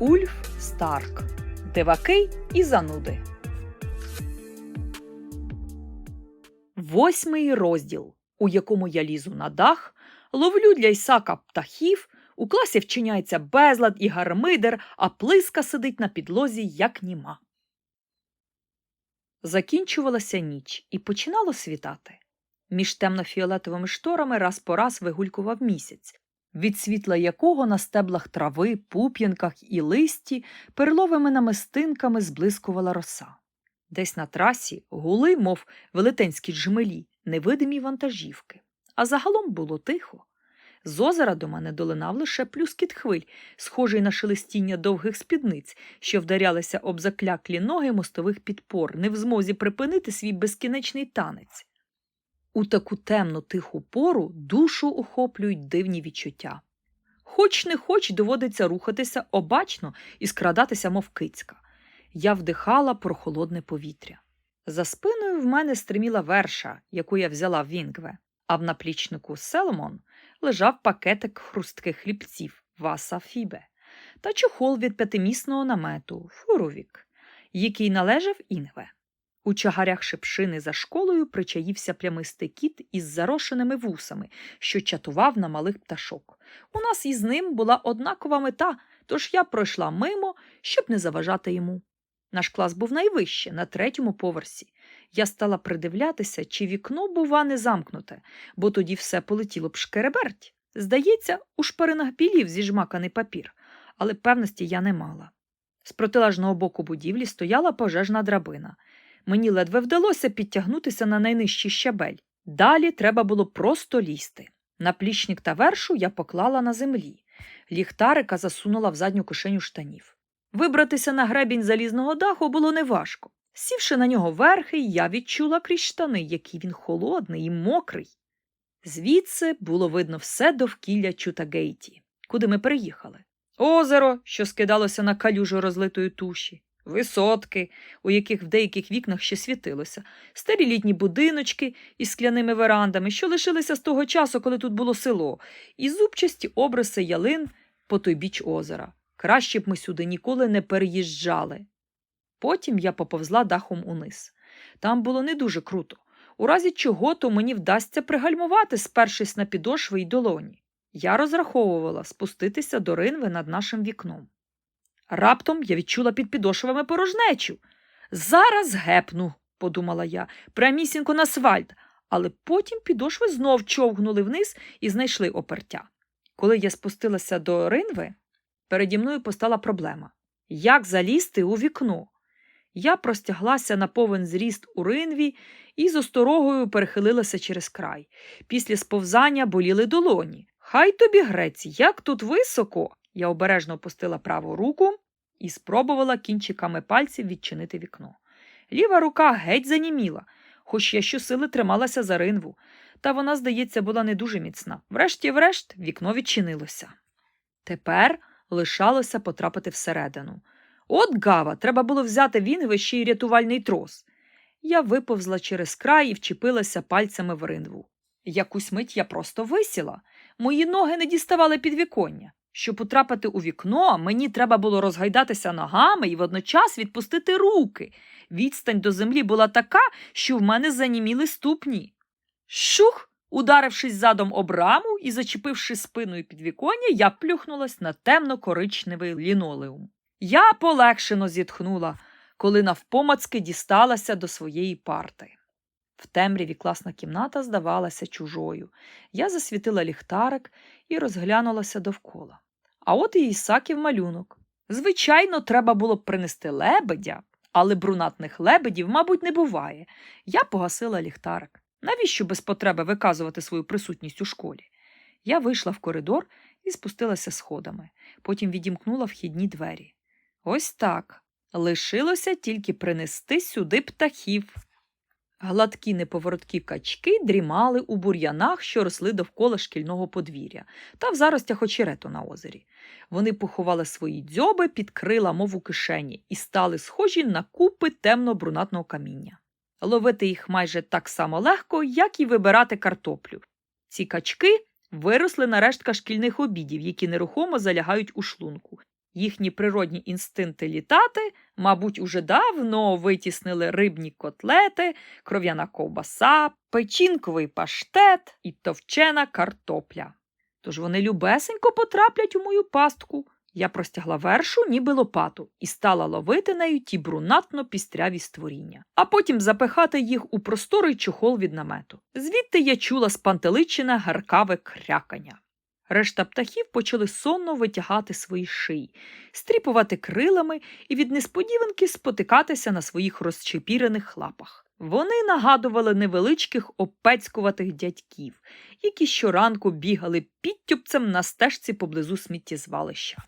Ульф Старк. Диваки і зануди. Восьмий розділ, у якому я лізу на дах, ловлю для Ісака птахів, у класі вчиняється безлад і гармидер, а плиска сидить на підлозі, як німа. Закінчувалася ніч і починало світати. Між темно-фіолетовими шторами раз по раз вигулькував місяць, від світла якого на стеблах трави, пуп'янках і листі перловими намистинками зблискувала роса. Десь на трасі гули, мов велетенські джмелі, невидимі вантажівки. А загалом було тихо. З озера до мене долинав лише плюскіт хвиль, схожий на шелестіння довгих спідниць, що вдарялися об закляклі ноги мостових підпор, не в змозі припинити свій безкінечний танець. У таку темну тиху пору душу охоплюють дивні відчуття. Хоч не хоч доводиться рухатися обачно і скрадатися, мов кицька. Я вдихала прохолодне повітря. За спиною в мене стриміла верша, яку я взяла в Вінгве, а в наплічнику Селомон лежав пакетик хрустких хлібців Васа Фібе та чохол від п'ятимісного намету Фуровік, який належав Інгве. У чагарях шипшини за школою причаївся плямистий кіт із зарошеними вусами, що чатував на малих пташок. У нас із ним була однакова мета, тож я пройшла мимо, щоб не заважати йому. Наш клас був найвище, на третьому поверсі. Я стала придивлятися, чи вікно, бува, не замкнуте, бо тоді все полетіло б шкереберть. Здається, у шпаринах білів зіжмаканий папір, але певності я не мала. З протилежного боку будівлі стояла пожежна драбина. Мені ледве вдалося підтягнутися на найнижчий щабель. Далі треба було просто лізти. Наплічник та вершу я поклала на землі. Ліхтарика засунула в задню кишеню штанів. Вибратися на гребінь залізного даху було неважко. Сівши на нього верхи, я відчула крізь штани, який він холодний і мокрий. Звідси було видно все довкілля Чутагейті, куди ми приїхали. Озеро, що скидалося на калюжу розлитої туші, висотки, у яких в деяких вікнах ще світилося, старі літні будиночки із скляними верандами, що лишилися з того часу, коли тут було село, і зубчасті обриси ялин по той біч озера. Краще б ми сюди ніколи не переїжджали. Потім я поповзла дахом униз. Там було не дуже круто. У разі чого то мені вдасться пригальмувати, спершись на підошви й долоні. Я розраховувала спуститися до ринви над нашим вікном. Раптом я відчула під підошвами порожнечу. Зараз гепну, подумала я, прямісінько на свальд, але потім підошви знов човгнули вниз і знайшли опертя. Коли я спустилася до ринви, переді мною постала проблема як залізти у вікно? Я простяглася на повен зріст у ринві і з осторогою перехилилася через край. Після сповзання боліли долоні. Хай тобі грець, як тут високо. Я обережно опустила праву руку і спробувала кінчиками пальців відчинити вікно. Ліва рука геть заніміла, хоч я щосили трималася за ринву, та вона, здається, була не дуже міцна. Врешті-врешт вікно відчинилося. Тепер лишалося потрапити всередину. От гава, треба було взяти вінгви ще й рятувальний трос. Я виповзла через край і вчепилася пальцями в ринву. Якусь мить я просто висіла. Мої ноги не діставали під віконня. Щоб потрапити у вікно, мені треба було розгайдатися ногами і водночас відпустити руки. Відстань до землі була така, що в мене заніміли ступні. Шух! Ударившись задом об раму і зачепивши спиною підвіконня, я плюхнулась на темно-коричневий лінолеум. Я полегшено зітхнула, коли навпомацки дісталася до своєї парти. В темряві класна кімната здавалася чужою. Я засвітила ліхтарик і розглянулася довкола. А от і Ісаків малюнок. Звичайно, треба було б принести лебедя, але брунатних лебедів, мабуть, не буває. Я погасила ліхтарик. Навіщо без потреби виказувати свою присутність у школі? Я вийшла в коридор і спустилася сходами, потім відімкнула вхідні двері. Ось так. Лишилося тільки принести сюди птахів. Гладкі неповороткі качки дрімали у бур'янах, що росли довкола шкільного подвір'я, та в заростях очерету на озері. Вони поховали свої дзьоби під крила, мов у кишені, і стали схожі на купи темно-брунатного каміння. Ловити їх майже так само легко, як і вибирати картоплю. Ці качки виросли на рештках шкільних обідів, які нерухомо залягають у шлунку. Їхні природні інстинкти літати, мабуть, уже давно витіснили рибні котлети, кров'яна ковбаса, печінковий паштет і товчена картопля. Тож вони любесенько потраплять у мою пастку. Я простягла вершу, ніби лопату, і стала ловити нею ті брунатно пістряві створіння, а потім запихати їх у просторий чохол від намету. Звідти я чула спантеличене гаркаве крякання. Решта птахів почали сонно витягати свої шиї, стріпувати крилами і від несподіванки спотикатися на своїх розчепірених лапах. Вони нагадували невеличких опецькуватих дядьків, які щоранку бігали підтюпцем на стежці поблизу сміттєзвалища.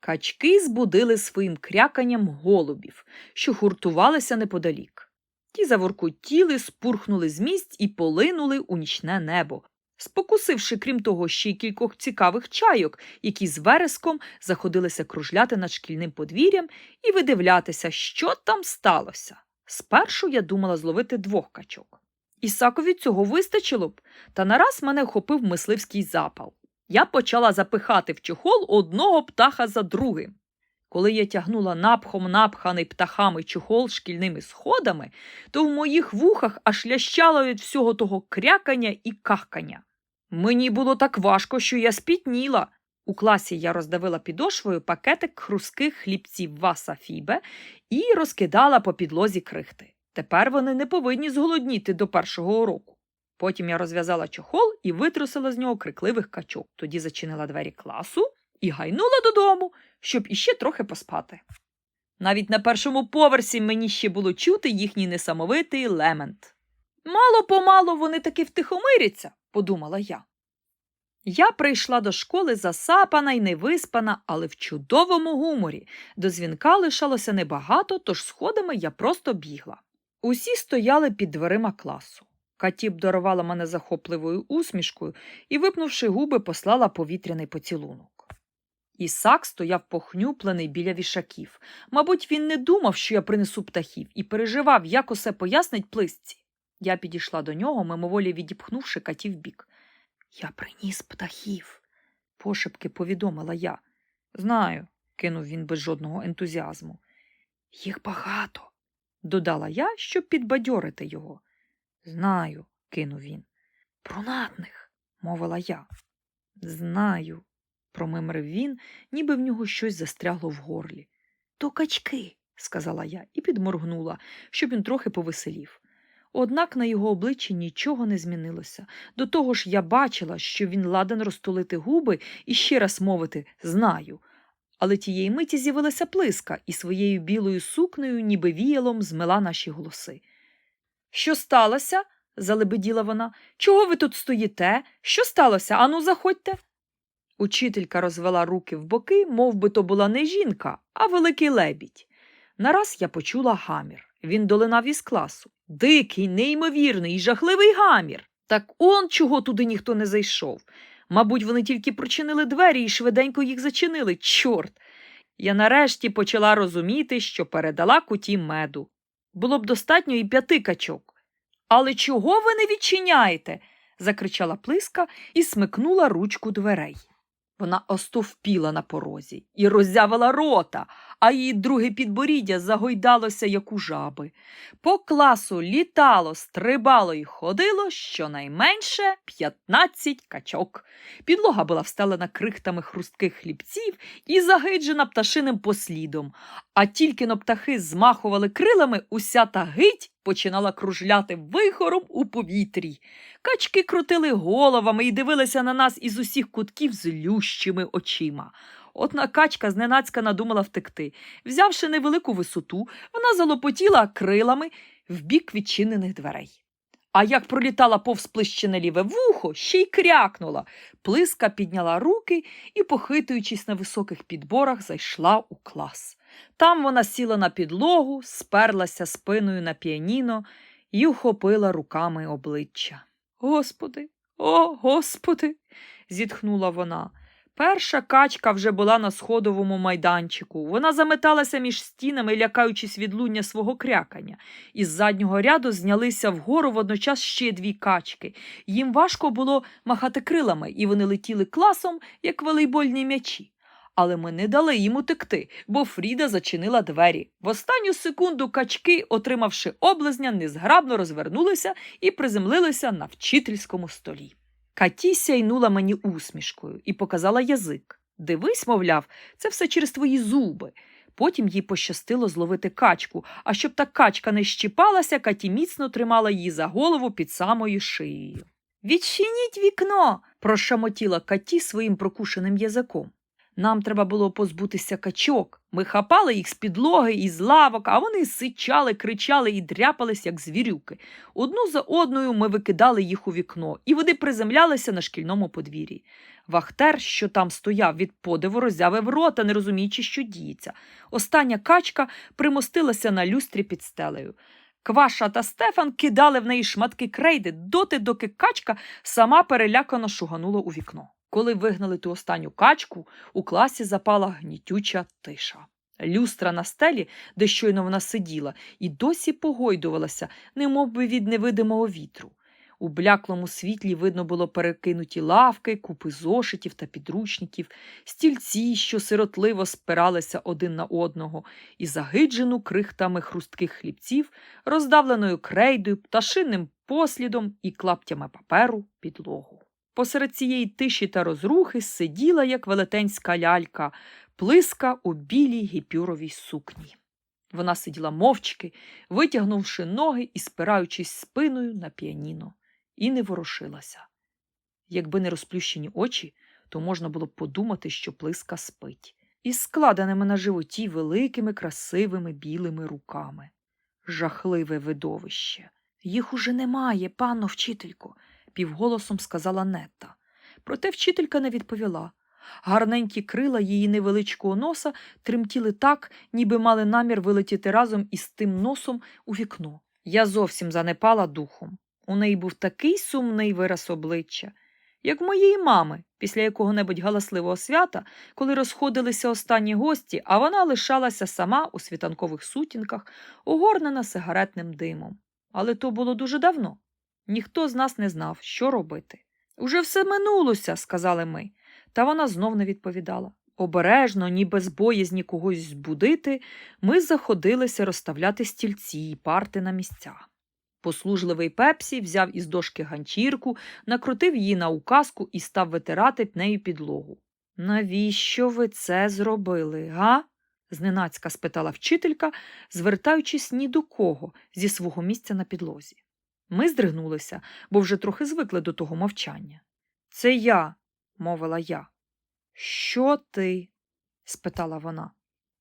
Качки збудили своїм кряканням голубів, що гуртувалися неподалік. Ті заворкотіли, спурхнули з місць і полинули у нічне небо, спокусивши, крім того, ще й кількох цікавих чайок, які з вереском заходилися кружляти над шкільним подвір'ям і видивлятися, що там сталося. Спершу я думала зловити двох качок. Ісакові цього вистачило б, та нараз мене охопив мисливський запал. Я почала запихати в чохол одного птаха за другим. Коли я тягнула напхом напханий птахами чохол шкільними сходами, то в моїх вухах аж лящало від всього того крякання і кахкання. Мені було так важко, що я спітніла. У класі я роздавила підошвою пакетик хрустких хлібців васа фібе і розкидала по підлозі крихти. Тепер вони не повинні зголодніти до першого уроку. Потім я розв'язала чохол і витрусила з нього крикливих качок. Тоді зачинила двері класу і гайнула додому, щоб іще трохи поспати. Навіть на першому поверсі мені ще було чути їхній несамовитий лемент. Мало помалу вони таки втихомиряться, подумала я. Я прийшла до школи засапана й невиспана, але в чудовому гуморі. До дзвінка лишалося небагато, тож сходами я просто бігла. Усі стояли під дверима класу. Катіп дарувала мене захопливою усмішкою і, випнувши губи, послала повітряний поцілунок. Ісак стояв похнюплений біля вішаків. Мабуть, він не думав, що я принесу птахів, і переживав, як усе пояснить плисці. Я підійшла до нього, мимоволі відіпхнувши катів бік. Я приніс птахів, пошепки повідомила я. Знаю, кинув він без жодного ентузіазму. Їх багато, додала я, щоб підбадьорити його. Знаю, кинув він. Брунатних, мовила я. Знаю, промимрив він, ніби в нього щось застрягло в горлі. То качки, сказала я і підморгнула, щоб він трохи повеселів. Однак на його обличчі нічого не змінилося. До того ж я бачила, що він ладен розтулити губи і ще раз мовити знаю. Але тієї миті з'явилася плиска і своєю білою сукнею, ніби віялом, змила наші голоси. Що сталося? залебеділа вона. Чого ви тут стоїте? Що сталося? Ану, заходьте. Учителька розвела руки в боки, мов би то була не жінка, а великий лебідь. Нараз я почула гамір. Він долинав із класу. Дикий, неймовірний і жахливий гамір. Так он чого туди ніхто не зайшов. Мабуть, вони тільки прочинили двері і швиденько їх зачинили. Чорт. Я нарешті почала розуміти, що передала куті меду. Було б достатньо і п'яти качок. Але чого ви не відчиняєте? закричала плиска і смикнула ручку дверей. Вона остовпіла на порозі і роззявила рота, а її друге підборіддя загойдалося, як у жаби. По класу літало, стрибало і ходило щонайменше 15 качок. Підлога була встелена крихтами хрустких хлібців і загиджена пташиним послідом, а тільки но птахи змахували крилами, уся та гить починала кружляти вихором у повітрі. Качки крутили головами і дивилися на нас із усіх кутків злющими очима. Одна качка зненацька надумала втекти. Взявши невелику висоту, вона залопотіла крилами в бік відчинених дверей. А як пролітала повз плищене ліве вухо, ще й крякнула. Плиска підняла руки і, похитуючись на високих підборах, зайшла у клас. Там вона сіла на підлогу, сперлася спиною на піаніно і ухопила руками обличчя. Господи, о, господи, зітхнула вона. Перша качка вже була на сходовому майданчику. Вона заметалася між стінами, лякаючись відлуння свого крякання. Із заднього ряду знялися вгору водночас ще дві качки. Їм важко було махати крилами, і вони летіли класом, як волейбольні м'ячі. Але ми не дали їм утекти, бо Фріда зачинила двері. В останню секунду качки, отримавши облизня, незграбно розвернулися і приземлилися на вчительському столі. Каті сяйнула мені усмішкою і показала язик. Дивись, мовляв, це все через твої зуби. Потім їй пощастило зловити качку, а щоб та качка не щіпалася, Каті міцно тримала її за голову під самою шиєю. Відчиніть вікно, прошамотіла Каті своїм прокушеним язиком. Нам треба було позбутися качок. Ми хапали їх з підлоги і з лавок, а вони сичали, кричали і дряпались, як звірюки. Одну за одною ми викидали їх у вікно, і вони приземлялися на шкільному подвір'ї. Вахтер, що там стояв від подиву, роззявив рота, не розуміючи, що діється. Остання качка примостилася на люстрі під стелею. Кваша та Стефан кидали в неї шматки крейди доти, доки качка сама перелякано шуганула у вікно. Коли вигнали ту останню качку, у класі запала гнітюча тиша. Люстра на стелі, де щойно вона сиділа, і досі погойдувалася, немов би від невидимого вітру. У бляклому світлі видно було перекинуті лавки, купи зошитів та підручників, стільці, що сиротливо спиралися один на одного, і загиджену крихтами хрустких хлібців, роздавленою крейдою, пташинним послідом і клаптями паперу підлогу. Посеред цієї тиші та розрухи сиділа, як велетенська лялька, плиска у білій гіпюровій сукні. Вона сиділа мовчки, витягнувши ноги і спираючись спиною на піаніно, і не ворушилася. Якби не розплющені очі, то можна було б подумати, що плиска спить, із складеними на животі великими красивими білими руками. Жахливе видовище. Їх уже немає, панно вчителько, півголосом сказала Нетта. Проте вчителька не відповіла. Гарненькі крила її невеличкого носа тремтіли так, ніби мали намір вилетіти разом із тим носом у вікно. Я зовсім занепала духом. У неї був такий сумний вираз обличчя, як моєї мами, після якого-небудь галасливого свята, коли розходилися останні гості, а вона лишалася сама у світанкових сутінках, огорнена сигаретним димом. Але то було дуже давно. Ніхто з нас не знав, що робити. Уже все минулося, сказали ми. Та вона знов не відповідала. Обережно, ні без боязні когось збудити, ми заходилися розставляти стільці й парти на місця. Послужливий пепсі взяв із дошки ганчірку, накрутив її на указку і став витирати нею підлогу. Навіщо ви це зробили, га? зненацька спитала вчителька, звертаючись ні до кого зі свого місця на підлозі. Ми здригнулися, бо вже трохи звикли до того мовчання. Це я, мовила я. Що ти? спитала вона.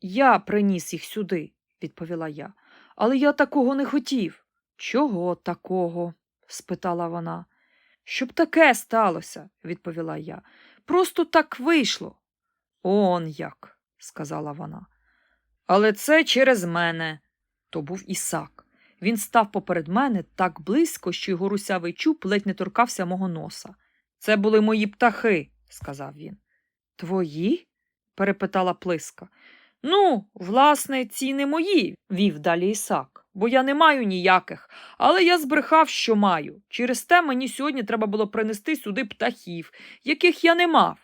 Я приніс їх сюди, відповіла я. Але я такого не хотів. Чого такого? спитала вона. Щоб таке сталося, відповіла я. Просто так вийшло. Он як, сказала вона. Але це через мене. То був Ісак. Він став поперед мене так близько, що його русявий чуб ледь не торкався мого носа. Це були мої птахи, сказав він. Твої? перепитала плиска. Ну, власне, ці не мої, вів далі Ісак, бо я не маю ніяких, але я збрехав, що маю. Через те мені сьогодні треба було принести сюди птахів, яких я не мав.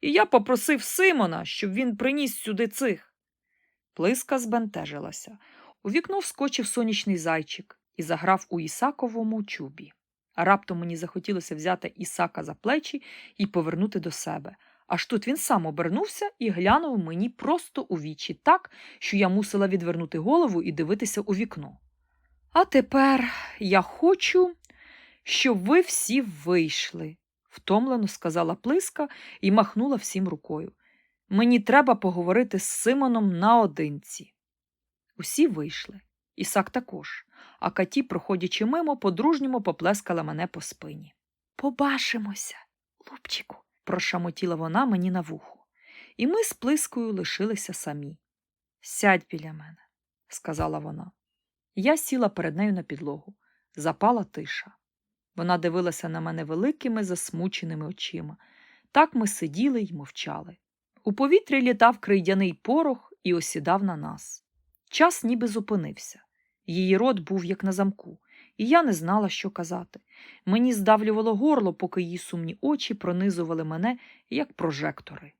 І я попросив Симона, щоб він приніс сюди цих. Плиска збентежилася. У вікно вскочив сонячний зайчик і заграв у Ісаковому чубі. А раптом мені захотілося взяти Ісака за плечі і повернути до себе. Аж тут він сам обернувся і глянув мені просто у вічі так, що я мусила відвернути голову і дивитися у вікно. А тепер я хочу, щоб ви всі вийшли, втомлено сказала плиска і махнула всім рукою. Мені треба поговорити з Симоном наодинці. Усі вийшли, Ісак також, а Каті, проходячи мимо, по-дружньому поплескала мене по спині. Побачимося, Лупчику, прошамотіла вона мені на вухо, і ми з плискою лишилися самі. Сядь біля мене, сказала вона. Я сіла перед нею на підлогу. Запала тиша. Вона дивилася на мене великими засмученими очима. Так ми сиділи й мовчали. У повітрі літав крейдяний порох і осідав на нас. Час ніби зупинився. Її рот був як на замку, і я не знала, що казати. Мені здавлювало горло, поки її сумні очі пронизували мене, як прожектори.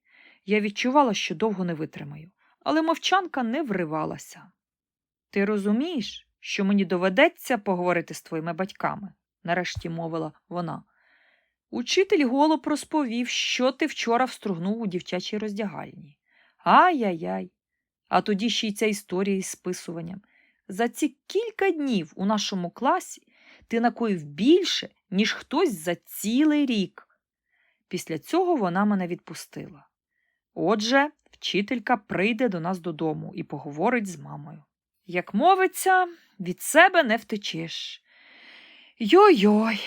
Я відчувала, що довго не витримаю, але мовчанка не вривалася. Ти розумієш, що мені доведеться поговорити з твоїми батьками, нарешті мовила вона. Учитель голуб розповів, що ти вчора встругнув у дівчачій роздягальні. Ай-яй-яй. А тоді ще й ця історія із списуванням. За ці кілька днів у нашому класі ти накоїв більше, ніж хтось за цілий рік. Після цього вона мене відпустила. Отже, вчителька прийде до нас додому і поговорить з мамою. Як мовиться, від себе не втечеш. Йой-йой.